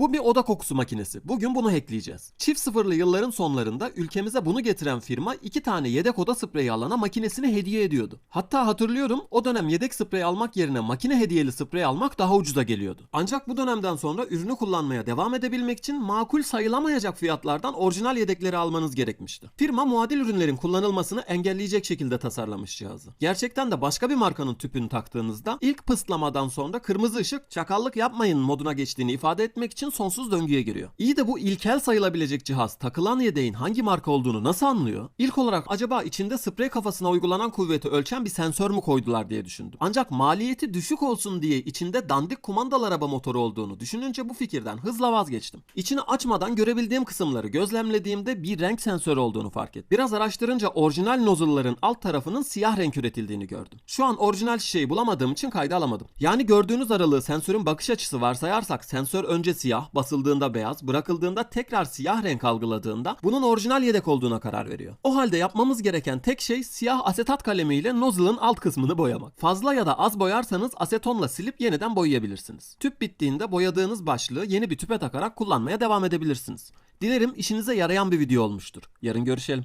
Bu bir oda kokusu makinesi. Bugün bunu hackleyeceğiz. Çift sıfırlı yılların sonlarında ülkemize bunu getiren firma iki tane yedek oda spreyi alana makinesini hediye ediyordu. Hatta hatırlıyorum o dönem yedek sprey almak yerine makine hediyeli sprey almak daha ucuza geliyordu. Ancak bu dönemden sonra ürünü kullanmaya devam edebilmek için makul sayılamayacak fiyatlardan orijinal yedekleri almanız gerekmişti. Firma muadil ürünlerin kullanılmasını engelleyecek şekilde tasarlamış cihazı. Gerçekten de başka bir markanın tüpünü taktığınızda ilk pıstlamadan sonra kırmızı ışık çakallık yapmayın moduna geçtiğini ifade etmek için sonsuz döngüye giriyor. İyi de bu ilkel sayılabilecek cihaz takılan yedeğin hangi marka olduğunu nasıl anlıyor? İlk olarak acaba içinde sprey kafasına uygulanan kuvveti ölçen bir sensör mü koydular diye düşündüm. Ancak maliyeti düşük olsun diye içinde dandik kumandalı araba motoru olduğunu düşününce bu fikirden hızla vazgeçtim. İçini açmadan görebildiğim kısımları gözlemlediğimde bir renk sensörü olduğunu fark ettim. Biraz araştırınca orijinal nozzle'ların alt tarafının siyah renk üretildiğini gördüm. Şu an orijinal şişeyi bulamadığım için kayda alamadım. Yani gördüğünüz aralığı sensörün bakış açısı varsayarsak sensör önce siyah, basıldığında beyaz, bırakıldığında tekrar siyah renk algıladığında bunun orijinal yedek olduğuna karar veriyor. O halde yapmamız gereken tek şey siyah asetat kalemiyle nozzle'ın alt kısmını boyamak. Fazla ya da az boyarsanız asetonla silip yeniden boyayabilirsiniz. Tüp bittiğinde boyadığınız başlığı yeni bir tüpe takarak kullanmaya devam edebilirsiniz. Dilerim işinize yarayan bir video olmuştur. Yarın görüşelim.